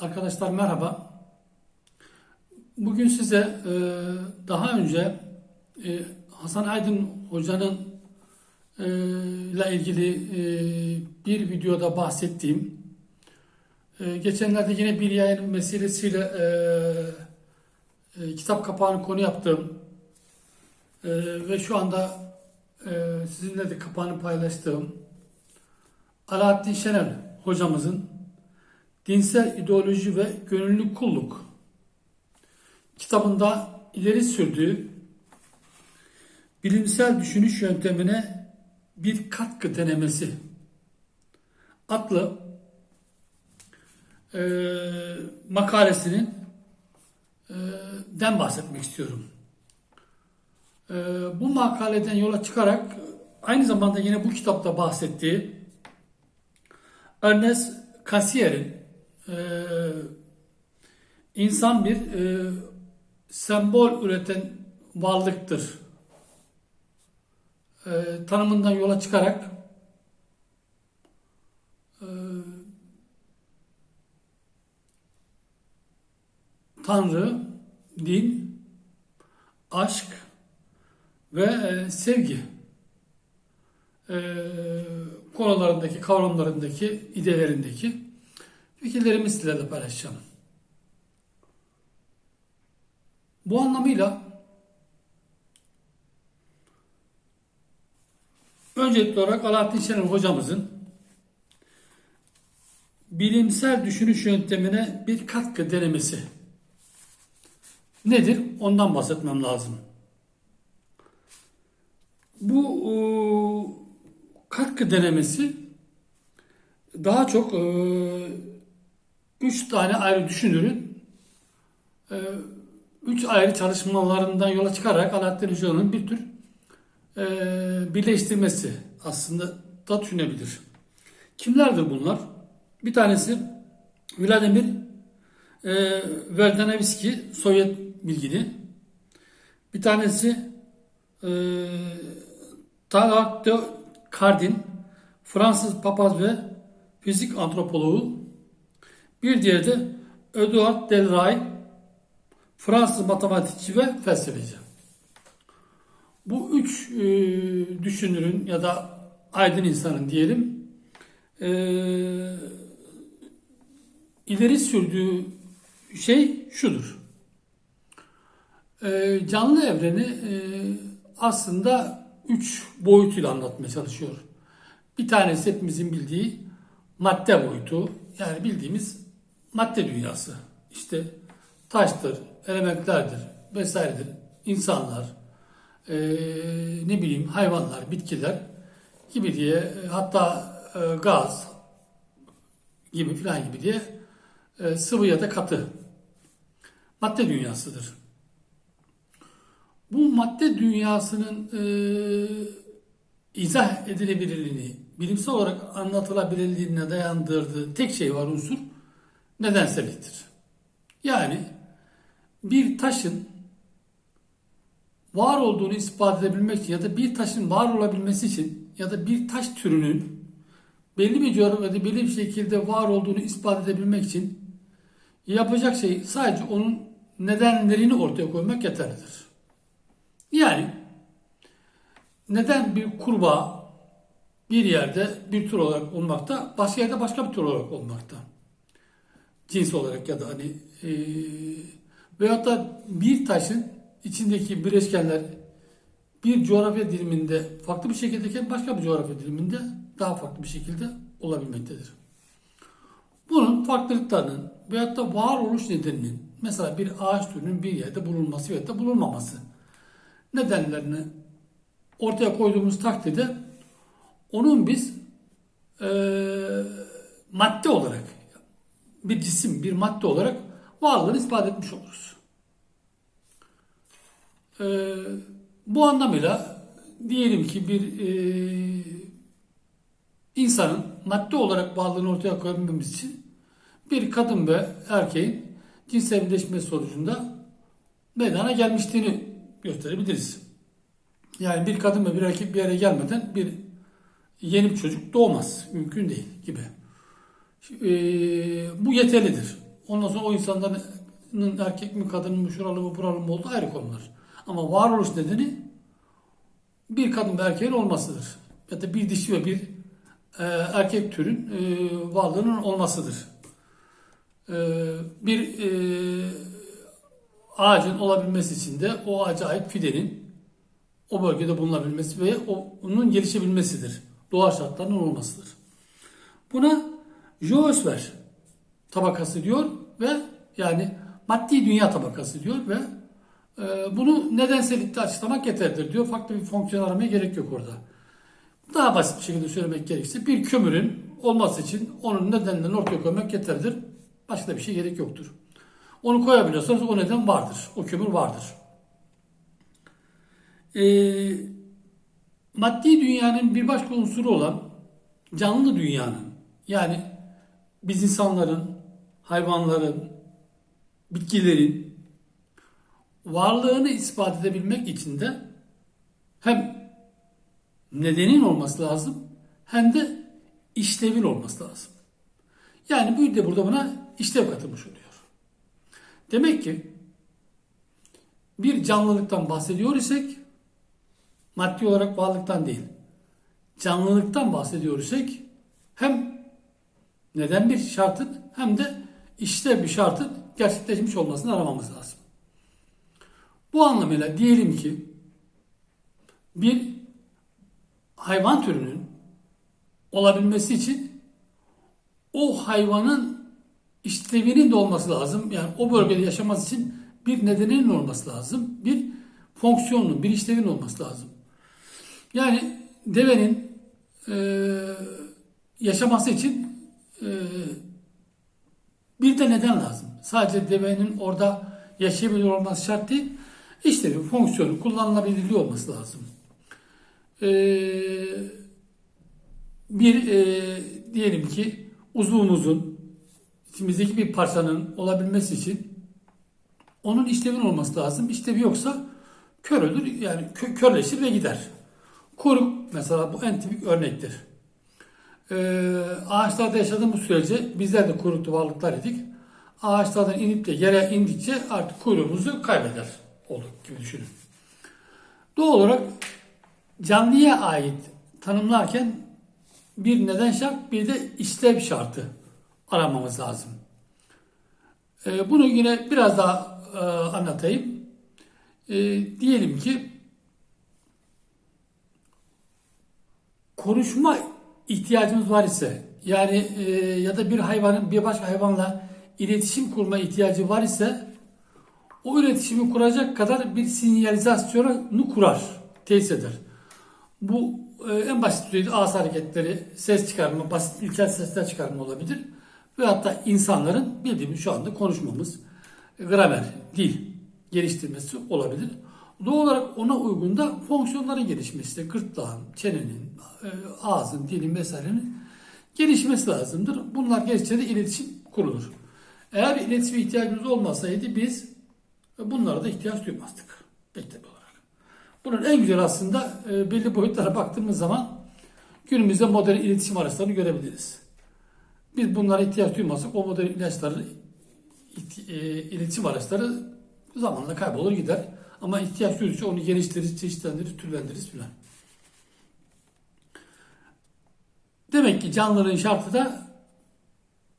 Arkadaşlar merhaba. Bugün size e, daha önce e, Hasan Aydın Hoca'nın e, ile ilgili e, bir videoda bahsettiğim e, geçenlerde yine bir yayın vesilesiyle e, e, kitap kapağını konu yaptım E, ve şu anda e, sizinle de kapağını paylaştığım Alaaddin Şener hocamızın Dinsel İdeoloji ve Gönüllü Kulluk kitabında ileri sürdüğü bilimsel düşünüş yöntemine bir katkı denemesi adlı e, makalesinin e, den bahsetmek istiyorum. E, bu makaleden yola çıkarak aynı zamanda yine bu kitapta bahsettiği Ernest Cassier'in e, insan bir e, sembol üreten varlıktır. E, tanımından yola çıkarak e, Tanrı, din, aşk ve e, sevgi. E, konularındaki, kavramlarındaki, idelerindeki fikirlerimi sizlerle paylaşacağım. Bu anlamıyla öncelikli olarak Alaaddin Şener hocamızın bilimsel düşünüş yöntemine bir katkı denemesi nedir? Ondan bahsetmem lazım. Bu e, katkı denemesi daha çok e, üç tane ayrı düşünürün e, üç ayrı çalışmalarından yola çıkarak Alaaddin Hoca'nın bir tür e, birleştirmesi aslında da düşünebilir. Kimlerdir bunlar? Bir tanesi Vladimir e, Verdanevski, Sovyet bilgini. Bir tanesi e, de Cardin, Fransız papaz ve fizik antropoloğu. Bir diğeri de Edouard Delray, Fransız matematikçi ve felsefeci. Bu üç e, düşünürün ya da aydın insanın diyelim e, ileri sürdüğü şey şudur. E, canlı evreni e, aslında üç boyutuyla anlatmaya çalışıyor. Bir tanesi hepimizin bildiği madde boyutu. Yani bildiğimiz madde dünyası. İşte taştır, elementlerdir vesairedir. İnsanlar, e, ne bileyim hayvanlar, bitkiler gibi diye e, hatta e, gaz gibi filan gibi diye e, sıvı ya da katı madde dünyasıdır. Bu madde dünyasının e, izah edilebilirliğini, bilimsel olarak anlatılabilirliğine dayandırdığı tek şey var unsur nedenselliktir. Yani bir taşın var olduğunu ispat edebilmek için ya da bir taşın var olabilmesi için ya da bir taş türünün belli bir coğrafyada belli bir şekilde var olduğunu ispat edebilmek için yapacak şey sadece onun nedenlerini ortaya koymak yeterlidir. Yani neden bir kurbağa bir yerde bir tür olarak olmakta, başka yerde başka bir tür olarak olmakta? Cins olarak ya da hani e, veyahut da bir taşın içindeki bileşkenler bir coğrafya diliminde farklı bir şekildeyken başka bir coğrafya diliminde daha farklı bir şekilde olabilmektedir. Bunun farklılıklarının veyahut da varoluş nedeninin mesela bir ağaç türünün bir yerde bulunması veyahut da bulunmaması nedenlerini ortaya koyduğumuz takdirde onun biz e, madde olarak bir cisim, bir madde olarak varlığını ispat etmiş oluruz. E, bu anlamıyla diyelim ki bir e, insanın madde olarak varlığını ortaya koyabilmemiz için bir kadın ve erkeğin cinsel birleşme sonucunda meydana gelmişliğini gösterebiliriz. Yani bir kadın ve bir erkek bir araya gelmeden bir yeni bir çocuk doğmaz. Mümkün değil gibi. E, bu yeterlidir. Ondan sonra o insanların erkek mi kadın mı şuralı mı buralı mı olduğu ayrı konular. Ama varoluş nedeni bir kadın ve erkeğin olmasıdır. Ya da bir dişi ve bir e, erkek türün e, varlığının olmasıdır. E, bir e, ağacın olabilmesi için de o ağaca ait fidenin o bölgede bulunabilmesi ve onun gelişebilmesidir. Doğal şartlarının olmasıdır. Buna joosfer tabakası diyor ve yani maddi dünya tabakası diyor ve e, bunu nedensellikle açıklamak yeterlidir diyor. Farklı bir fonksiyon aramaya gerek yok orada. Daha basit bir şekilde söylemek gerekirse bir kömürün olması için onun nedenlerini ortaya koymak yeterlidir. Başka bir şey gerek yoktur. Onu koyabiliyorsanız o neden vardır. O kömür vardır. Ee, maddi dünyanın bir başka unsuru olan canlı dünyanın yani biz insanların, hayvanların, bitkilerin varlığını ispat edebilmek için de hem nedenin olması lazım hem de işlevin olması lazım. Yani bu de burada buna işlev katılmış oluyor. Demek ki bir canlılıktan bahsediyor isek maddi olarak varlıktan değil canlılıktan bahsediyor isek hem neden bir şartın hem de işte bir şartın gerçekleşmiş olmasını aramamız lazım. Bu anlamıyla diyelim ki bir hayvan türünün olabilmesi için o hayvanın işlevinin de olması lazım. Yani o bölgede yaşaması için bir nedeninin olması lazım. Bir fonksiyonun, bir işlevin olması lazım. Yani devenin eee, yaşaması için eee, bir de neden lazım. Sadece devenin orada yaşayabilir olması şart değil. İşte bir fonksiyonu, kullanılabilirliği olması lazım. Eee, bir eee, diyelim ki uzvumuzun içimizdeki bir parçanın olabilmesi için onun işlevin olması lazım. İşlevi yoksa kör olur yani kö- körleşir ve gider. Kuyruk mesela bu en tipik örnektir. Ee, ağaçlarda yaşadığımız sürece bizler de kuyruklu varlıklar idik. Ağaçlardan inip de yere indikçe artık kuyruğumuzu kaybeder olduk gibi düşünün. Doğal olarak canlıya ait tanımlarken bir neden şart bir de işlev şartı aramamız lazım. Ee, bunu yine biraz daha e, anlatayım. Ee, diyelim ki konuşma ihtiyacımız var ise yani e, ya da bir hayvanın bir başka hayvanla iletişim kurma ihtiyacı var ise o iletişimi kuracak kadar bir sinyalizasyonu kurar, tesis eder. Bu e, en basit düzeyde ağız hareketleri, ses çıkarma, basit ilkel sesler çıkarma olabilir. Ve hatta insanların bildiğimiz şu anda konuşmamız, gramer, dil geliştirmesi olabilir. Doğal olarak ona uygun da fonksiyonların gelişmesi, de gırtlağın, çenenin, e, ağzın, dilin vesairenin gelişmesi lazımdır. Bunlar gelişince de iletişim kurulur. Eğer iletişime ihtiyacımız olmasaydı biz bunlara da ihtiyaç duymazdık. Mektep olarak. Bunun en güzel aslında e, belli boyutlara baktığımız zaman günümüzde modern iletişim araçlarını görebiliriz. Biz bunlara ihtiyaç duymasak o modern ilaçları, e, iletişim araçları zamanla kaybolur gider. Ama ihtiyaç duydukça onu geliştiririz, çeşitlendiririz, türlendiririz filan. Demek ki canlılığın şartı da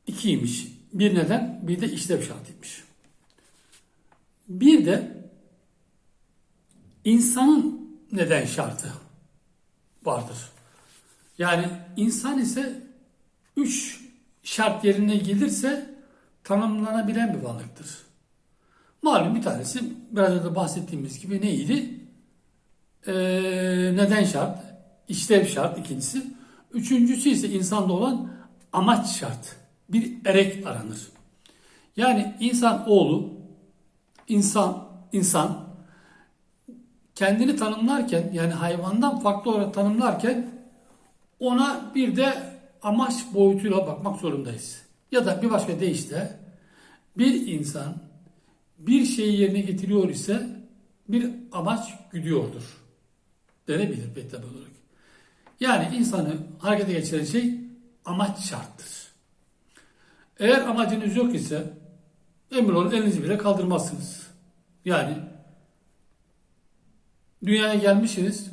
ikiymiş. Bir neden, bir de işlev şartıymış. Bir de insanın neden şartı vardır. Yani insan ise üç şart yerine gelirse tanımlanabilen bir varlıktır. Malum bir tanesi biraz önce bahsettiğimiz gibi neydi? Ee, neden şart? İşlev şart ikincisi. Üçüncüsü ise insanda olan amaç şart. Bir erek aranır. Yani insan oğlu, insan, insan kendini tanımlarken yani hayvandan farklı olarak tanımlarken ona bir de amaç boyutuyla bakmak zorundayız. Ya da bir başka deyişle bir insan bir şeyi yerine getiriyor ise bir amaç güdüyordur. Denebilir pek olarak. Yani insanı harekete geçiren şey amaç şarttır. Eğer amacınız yok ise emin olun elinizi bile kaldırmazsınız. Yani dünyaya gelmişsiniz.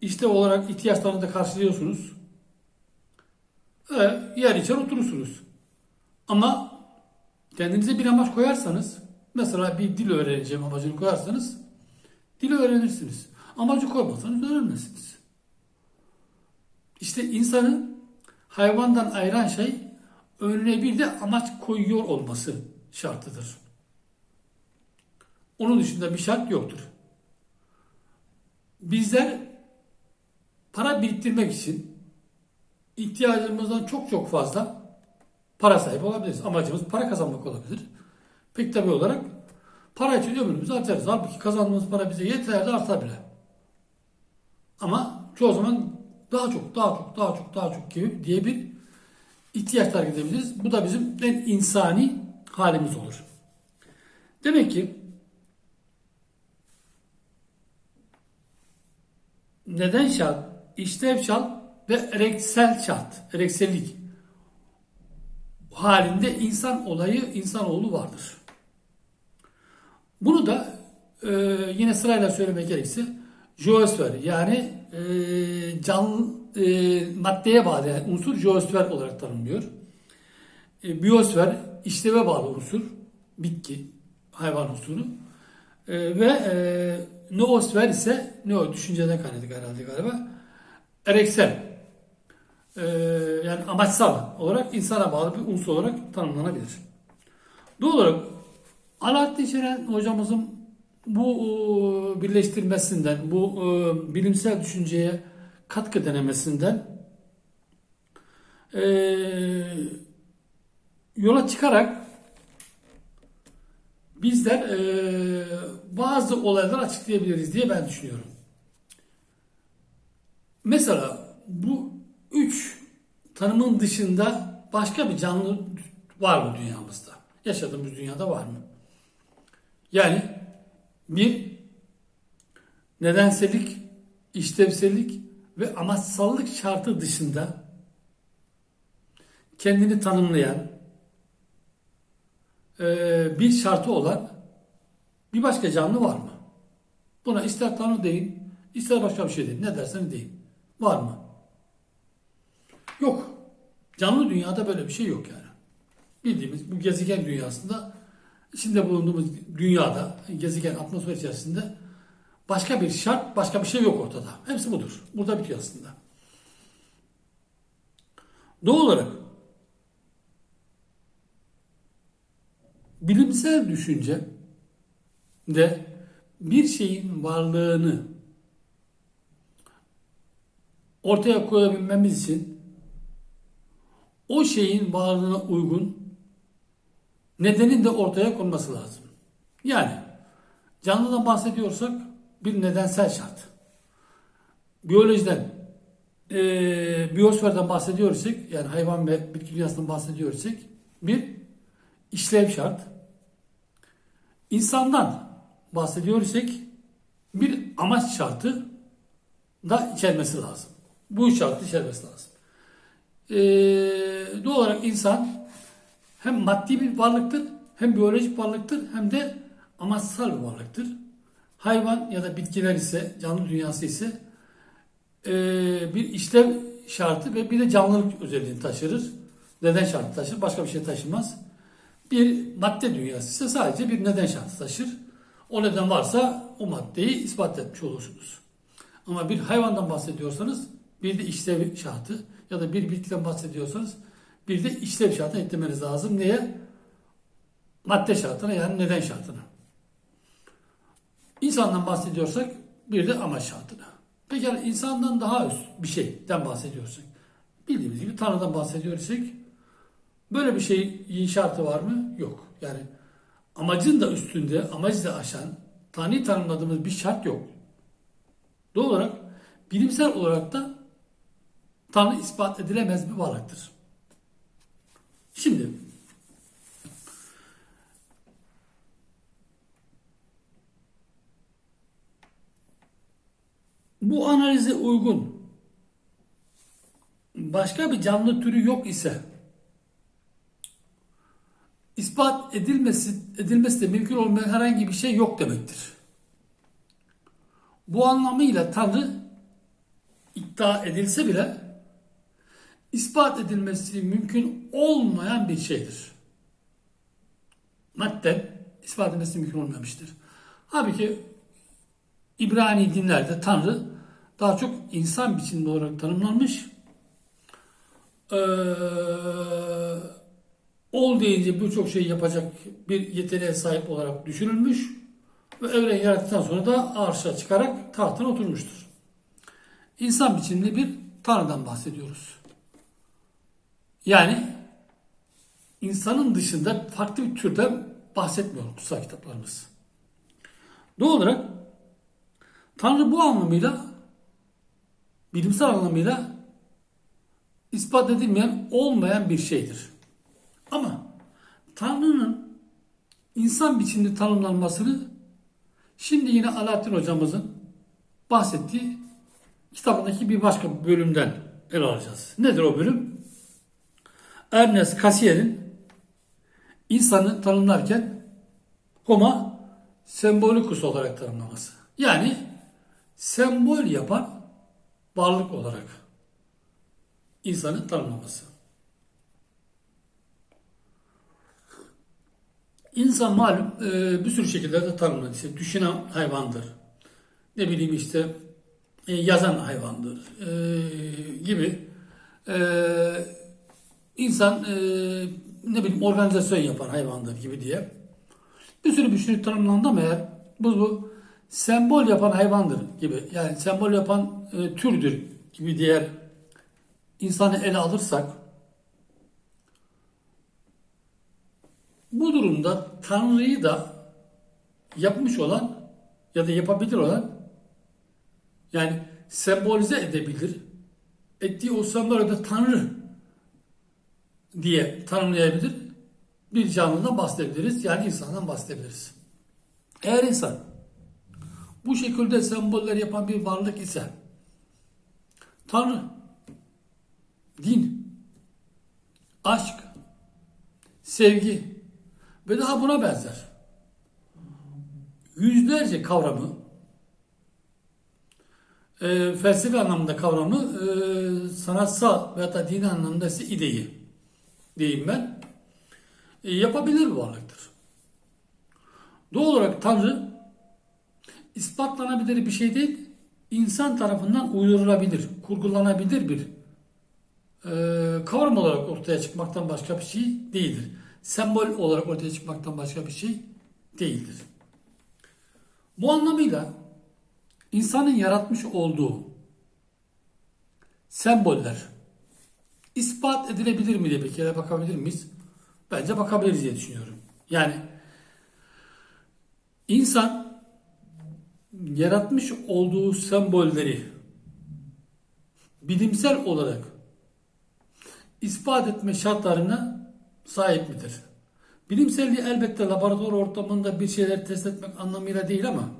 İşte olarak ihtiyaçlarını da karşılıyorsunuz. E, yer içer oturursunuz. Ama kendinize bir amaç koyarsanız, mesela bir dil öğreneceğim amacını koyarsanız, dili öğrenirsiniz. Amacı koymazsanız öğrenmezsiniz. İşte insanı hayvandan ayıran şey önüne bir de amaç koyuyor olması şartıdır. Onun dışında bir şart yoktur. Bizler para biriktirmek için ihtiyacımızdan çok çok fazla para sahibi olabiliriz. Amacımız para kazanmak olabilir. Pek tabi olarak para için ömrümüzü harcarız. Halbuki kazandığımız para bize yeter de artar bile. Ama çoğu zaman daha çok, daha çok, daha çok, daha çok gibi diye bir ihtiyaçlar gidebiliriz. Bu da bizim en insani halimiz olur. Demek ki neden şart, işlev şart ve ereksel şart, ereksellik halinde insan olayı, insanoğlu vardır. Bunu da e, yine sırayla söylemek gerekirse joosfer yani e, can e, maddeye bağlı yani unsur joosfer olarak tanımlıyor. E, biyosfer işleve bağlı unsur, bitki, hayvan unsuru. E, ve e, noosfer ise ne o düşünceden kaynadı herhalde galiba. Ereksel e, yani amaçsal olarak insana bağlı bir unsur olarak tanımlanabilir. Doğal olarak Alaaddin Şeren hocamızın bu e, birleştirmesinden, bu e, bilimsel düşünceye katkı denemesinden e, yola çıkarak bizler e, bazı olayları açıklayabiliriz diye ben düşünüyorum. Mesela bu üç tanımın dışında başka bir canlı var mı dünyamızda? Yaşadığımız dünyada var mı? Yani bir nedensellik, işlevsellik ve amaçsallık şartı dışında kendini tanımlayan e, bir şartı olan bir başka canlı var mı? Buna ister tanrı deyin, ister başka bir şey deyin. Ne dersen deyin. Var mı? Yok. Canlı dünyada böyle bir şey yok yani. Bildiğimiz bu gezegen dünyasında içinde bulunduğumuz dünyada gezegen atmosfer içerisinde başka bir şart, başka bir şey yok ortada. Hepsi budur. Burada bitiyor aslında. Doğal olarak bilimsel düşünce de bir şeyin varlığını ortaya koyabilmemiz için o şeyin varlığına uygun nedenin de ortaya konması lazım. Yani canlıdan bahsediyorsak bir nedensel şart. Biyolojiden, e, biyosferden bahsediyorsak yani hayvan ve bitki dünyasından bahsediyorsak bir işlev şart. İnsandan bahsediyorsak bir amaç şartı da içermesi lazım. Bu şartı içermesi lazım. Ee, doğal olarak insan hem maddi bir varlıktır, hem biyolojik varlıktır, hem de amaçsal bir varlıktır. Hayvan ya da bitkiler ise, canlı dünyası ise e, bir işlev şartı ve bir de canlılık özelliğini taşırır. Neden şartı taşır? Başka bir şey taşımaz. Bir madde dünyası ise sadece bir neden şartı taşır. O neden varsa o maddeyi ispat etmiş olursunuz. Ama bir hayvandan bahsediyorsanız bir de işlev şartı ya da bir bitkiden bahsediyorsanız bir de işlev şartını eklemeniz lazım. Neye? Madde şartına yani neden şartına. İnsandan bahsediyorsak bir de amaç şartına. Peki yani insandan daha üst bir şeyden bahsediyorsak, bildiğimiz gibi Tanrı'dan bahsediyorsak böyle bir şeyin şartı var mı? Yok. Yani amacın da üstünde, amacı da aşan, Tanrı'yı tanımladığımız bir şart yok. Doğal olarak bilimsel olarak da Tanrı ispat edilemez bir varlıktır. Şimdi bu analize uygun başka bir canlı türü yok ise ispat edilmesi, edilmesi de mümkün olmayan herhangi bir şey yok demektir. Bu anlamıyla Tanrı iddia edilse bile ispat edilmesi mümkün olmayan bir şeydir. Madden ispat edilmesi mümkün olmamıştır. Halbuki İbrani dinlerde Tanrı daha çok insan biçiminde olarak tanımlanmış. Ee, ol deyince birçok şey yapacak bir yeteneğe sahip olarak düşünülmüş ve evren yarattıktan sonra da arşa çıkarak tahtına oturmuştur. İnsan biçimli bir Tanrı'dan bahsediyoruz. Yani insanın dışında farklı bir türden bahsetmiyor kutsal kitaplarımız. Doğal olarak Tanrı bu anlamıyla bilimsel anlamıyla ispat edilmeyen olmayan bir şeydir. Ama Tanrı'nın insan biçimde tanımlanmasını şimdi yine Alaaddin hocamızın bahsettiği kitabındaki bir başka bölümden ele alacağız. Nedir o bölüm? Ernest Cassier'in insanı tanımlarken Homo sembolicus olarak tanımlaması. Yani sembol yapan varlık olarak insanı tanımlaması. İnsan malum e, bir sürü şekilde de tanımlanır. İşte düşünen hayvandır. Ne bileyim işte e, yazan hayvandır e, gibi. E, insan e, ne bileyim organizasyon yapan hayvandır gibi diye. Bir sürü bir sürü tanımlandı ama eğer bu, bu sembol yapan hayvandır gibi. Yani sembol yapan e, türdür gibi diğer insanı ele alırsak bu durumda Tanrı'yı da yapmış olan ya da yapabilir olan yani sembolize edebilir. Ettiği o sembolü de Tanrı diye tanımlayabilir. Bir canlıdan bahsedebiliriz. Yani insandan bahsedebiliriz. Eğer insan bu şekilde semboller yapan bir varlık ise Tanrı, din, aşk, sevgi ve daha buna benzer yüzlerce kavramı e, felsefi anlamda kavramı e, sanatsal veya da dini anlamda ise ideyi diyeyim ben e, yapabilir bir varlıktır. Doğal olarak Tanrı ispatlanabilir bir şey değil, insan tarafından uydurulabilir, kurgulanabilir bir e, kavram olarak ortaya çıkmaktan başka bir şey değildir. Sembol olarak ortaya çıkmaktan başka bir şey değildir. Bu anlamıyla insanın yaratmış olduğu semboller ispat edilebilir mi diye bir kere bakabilir miyiz? Bence bakabiliriz diye düşünüyorum. Yani insan yaratmış olduğu sembolleri bilimsel olarak ispat etme şartlarına sahip midir? Bilimselliği elbette laboratuvar ortamında bir şeyler test etmek anlamıyla değil ama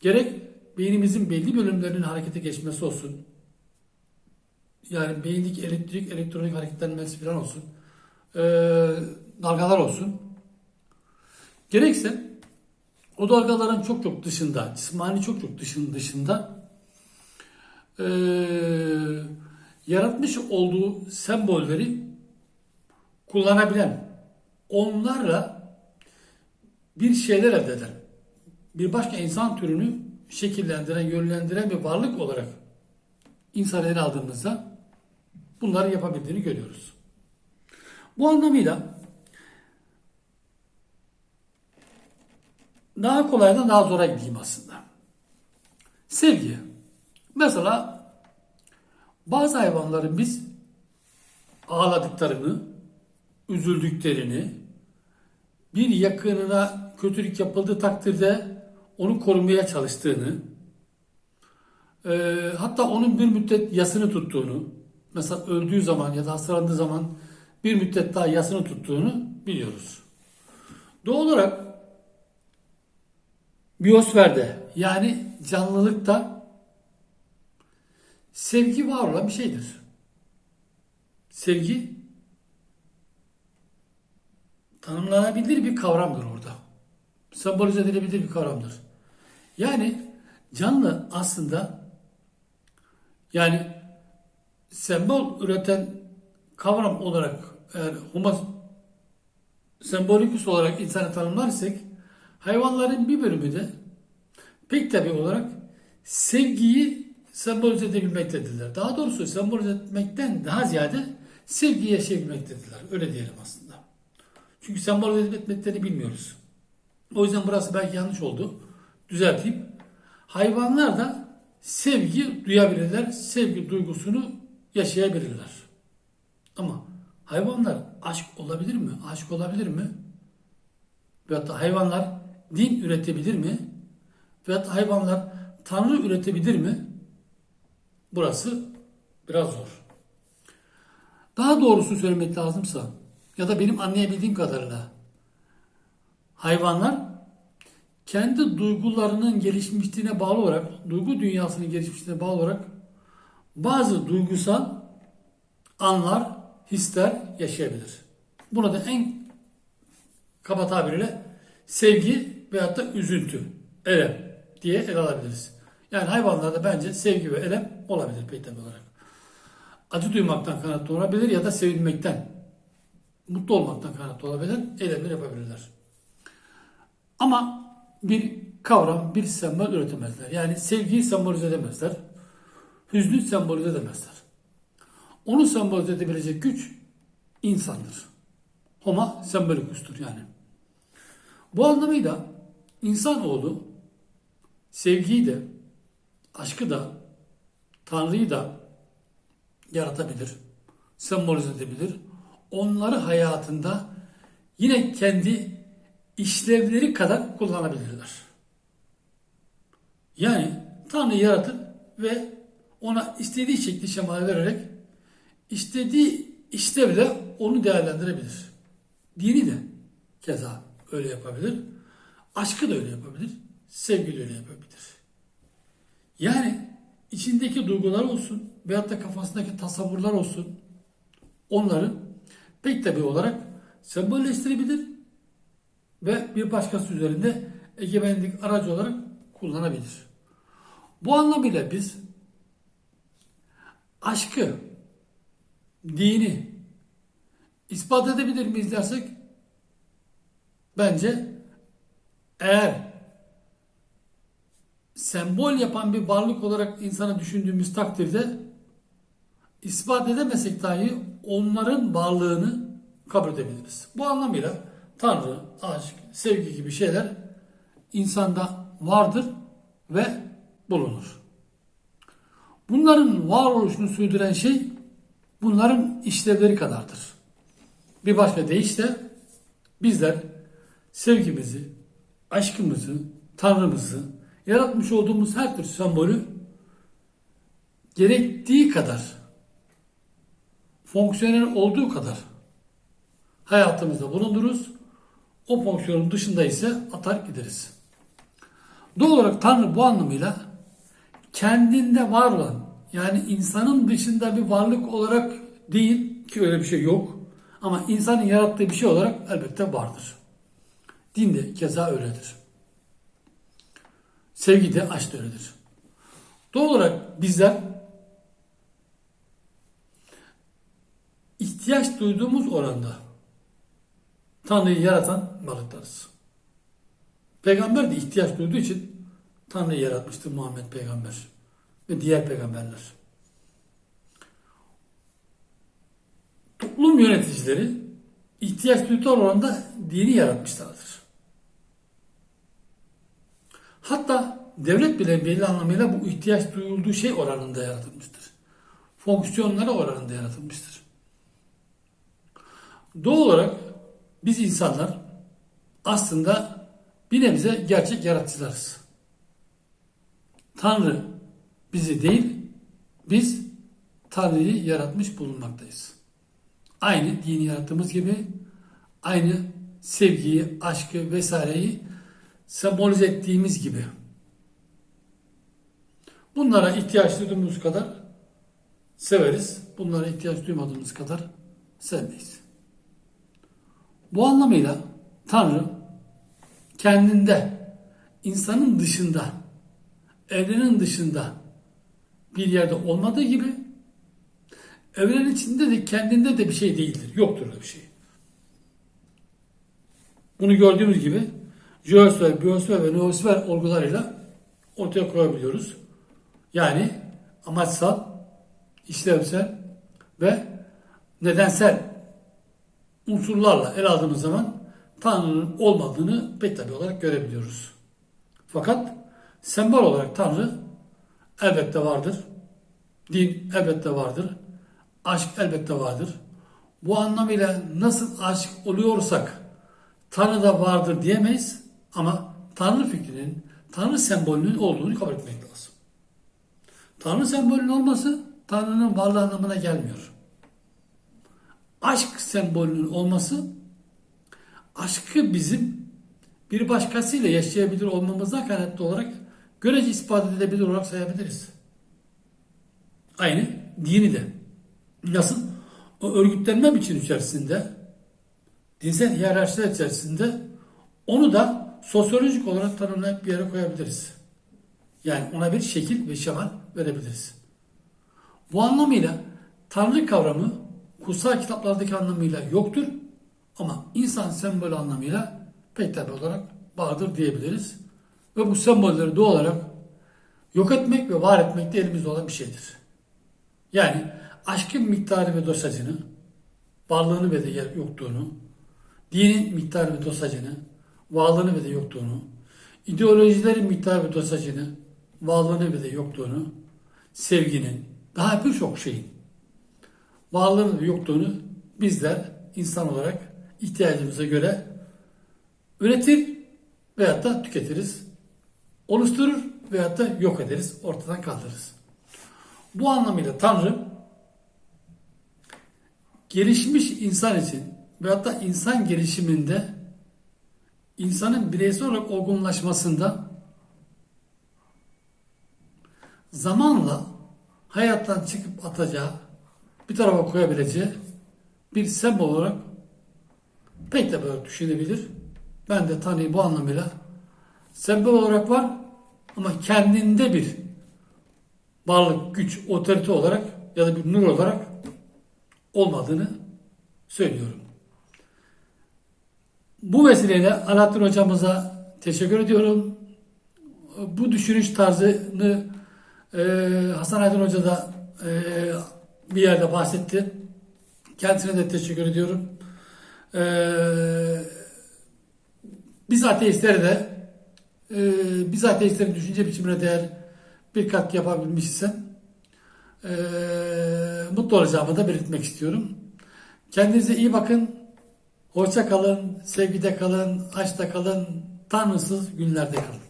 gerek beynimizin belli bölümlerinin harekete geçmesi olsun, yani beyindeki elektrik, elektronik hareketlenmesi falan olsun, e, dalgalar olsun, gerekse o dalgaların çok çok dışında, cismani çok çok dışında, dışında e, yaratmış olduğu sembolleri kullanabilen, onlarla bir şeyler elde eden, bir başka insan türünü şekillendiren, yönlendiren bir varlık olarak insan ele aldığımızda bunları yapabildiğini görüyoruz. Bu anlamıyla daha kolaydan daha zora gideyim aslında. Sevgi. Mesela bazı hayvanların biz ağladıklarını, üzüldüklerini, bir yakınına kötülük yapıldığı takdirde onu korumaya çalıştığını, e, hatta onun bir müddet yasını tuttuğunu, mesela öldüğü zaman ya da hastalandığı zaman bir müddet daha yasını tuttuğunu biliyoruz. Doğal olarak biyosferde yani canlılıkta sevgi var olan bir şeydir. Sevgi tanımlanabilir bir kavramdır orada. Sembolize edilebilir bir kavramdır. Yani canlı aslında yani sembol üreten kavram olarak eğer homo sembolikus olarak insanı tanımlarsak hayvanların bir bölümü de pek tabi olarak sevgiyi sembolize edebilmektedirler. Daha doğrusu sembolize etmekten daha ziyade sevgi yaşayabilmektedirler. Öyle diyelim aslında. Çünkü sembolize etmeklerini bilmiyoruz. O yüzden burası belki yanlış oldu. Düzelteyim. Hayvanlar da sevgi duyabilirler, sevgi duygusunu yaşayabilirler. Ama hayvanlar aşk olabilir mi? Aşk olabilir mi? Veyahut da hayvanlar din üretebilir mi? Veyahut da hayvanlar tanrı üretebilir mi? Burası biraz zor. Daha doğrusu söylemek lazımsa ya da benim anlayabildiğim kadarıyla hayvanlar kendi duygularının gelişmişliğine bağlı olarak, duygu dünyasının gelişmişliğine bağlı olarak bazı duygusal anlar, hisler yaşayabilir. Buna da en kaba tabiriyle sevgi veyahut da üzüntü, elem diye ele alabiliriz. Yani hayvanlarda bence sevgi ve elem olabilir tabii olarak. Acı duymaktan kaynaklı olabilir ya da sevilmekten, mutlu olmaktan kaynaklı olabilir, eylemler yapabilirler. Ama bir kavram, bir sembol üretemezler. Yani sevgiyi sembolize edemezler. Hüznü sembolize edemezler. Onu sembolize edebilecek güç insandır. Homo sembolikustur yani. Bu anlamıyla insanoğlu sevgiyi de, aşkı da, Tanrı'yı da yaratabilir, sembolize edebilir. Onları hayatında yine kendi işlevleri kadar kullanabilirler. Yani Tanrı yaratır ve ona istediği şekli şemal vererek istediği işlevle onu değerlendirebilir. Dini de keza öyle yapabilir. Aşkı da öyle yapabilir. Sevgi de öyle yapabilir. Yani içindeki duygular olsun veyahut da kafasındaki tasavvurlar olsun onları pek tabi olarak sembolleştirebilir ve bir başkası üzerinde egemenlik aracı olarak kullanabilir. Bu anlamıyla biz aşkı, dini ispat edebilir miyiz dersek bence eğer sembol yapan bir varlık olarak insanı düşündüğümüz takdirde ispat edemesek dahi onların varlığını kabul edebiliriz. Bu anlamıyla Tanrı, aşk, sevgi gibi şeyler insanda vardır ve bulunur. Bunların varoluşunu sürdüren şey bunların işlevleri kadardır. Bir başka deyişle bizler sevgimizi, aşkımızı, Tanrımızı, yaratmış olduğumuz her tür sembolü gerektiği kadar, fonksiyonel olduğu kadar hayatımızda bulundururuz. O fonksiyonun dışında ise atar gideriz. Doğal olarak Tanrı bu anlamıyla kendinde var olan yani insanın dışında bir varlık olarak değil ki öyle bir şey yok ama insanın yarattığı bir şey olarak elbette vardır. Din de keza öyledir. Sevgi de aşk da öyledir. Doğal olarak bizler ihtiyaç duyduğumuz oranda Tanrı'yı yaratan varlıklarız. Peygamber de ihtiyaç duyduğu için Tanrı'yı yaratmıştır Muhammed peygamber ve diğer peygamberler. Toplum yöneticileri ihtiyaç duyduğu oranda dini yaratmışlardır. Hatta devlet bile belli anlamıyla bu ihtiyaç duyulduğu şey oranında yaratılmıştır. Fonksiyonları oranında yaratılmıştır. Doğal olarak biz insanlar aslında bir nebze gerçek yaratıcılarız. Tanrı bizi değil, biz Tanrı'yı yaratmış bulunmaktayız. Aynı dini yarattığımız gibi aynı sevgiyi, aşkı vesaireyi sembolize ettiğimiz gibi. Bunlara ihtiyaç duyduğumuz kadar severiz. Bunlara ihtiyaç duymadığımız kadar sevmeyiz. Bu anlamıyla Tanrı kendinde, insanın dışında, evrenin dışında bir yerde olmadığı gibi evrenin içinde de kendinde de bir şey değildir. Yoktur öyle bir şey. Bunu gördüğümüz gibi jeosfer, biosfer ve noosfer olgularıyla ortaya koyabiliyoruz. Yani amaçsal, işlevsel ve nedensel unsurlarla ele aldığımız zaman Tanrı'nın olmadığını pek tabi olarak görebiliyoruz. Fakat sembol olarak Tanrı elbette vardır. Din elbette vardır. Aşk elbette vardır. Bu anlamıyla nasıl aşık oluyorsak Tanrı da vardır diyemeyiz ama Tanrı fikrinin, Tanrı sembolünün olduğunu kabul etmek lazım. Tanrı sembolünün olması Tanrı'nın varlığı anlamına gelmiyor. Aşk sembolünün olması aşkı bizim bir başkasıyla yaşayabilir olmamızdan kaynaklı olarak görece ispat edilebilir olarak sayabiliriz. Aynı dini de. Nasıl? O örgütlenme biçimi içerisinde dinsel hiyerarşiler içerisinde onu da sosyolojik olarak tanımlayıp bir yere koyabiliriz. Yani ona bir şekil ve şemal verebiliriz. Bu anlamıyla Tanrı kavramı kutsal kitaplardaki anlamıyla yoktur ama insan sembolü anlamıyla pek tabi olarak vardır diyebiliriz. Ve bu sembolleri doğal olarak yok etmek ve var etmek de elimizde olan bir şeydir. Yani aşkın miktarı ve dosajını, varlığını ve de yokluğunu, dinin miktarı ve dosajını, varlığını ve de yokluğunu, ideolojilerin miktarı ve dosajını, varlığını ve de yokluğunu, sevginin, daha birçok şeyin varlığını ve yokluğunu bizler insan olarak ihtiyacımıza göre üretir veyahut da tüketiriz, oluşturur veyahut da yok ederiz, ortadan kaldırırız. Bu anlamıyla Tanrı gelişmiş insan için veyahut da insan gelişiminde insanın bireysel olarak olgunlaşmasında zamanla hayattan çıkıp atacağı bir tarafa koyabileceği bir sembol olarak pek de böyle düşünebilir. Ben de Tanrı'yı bu anlamıyla sembol olarak var ama kendinde bir varlık, güç, otorite olarak ya da bir nur olarak olmadığını söylüyorum. Bu vesileyle Alaaddin hocamıza teşekkür ediyorum. Bu düşünüş tarzını e, Hasan Aydın Hoca da e, bir yerde bahsetti. Kendisine de teşekkür ediyorum. E, biz ateistlere de e, biz ateistlerin düşünce biçimine değer bir katkı yapabilmiş isem e, mutlu olacağımı da belirtmek istiyorum. Kendinize iyi bakın. Hoşça kalın, sevgide kalın, aşkta kalın, tanrısız günlerde kalın.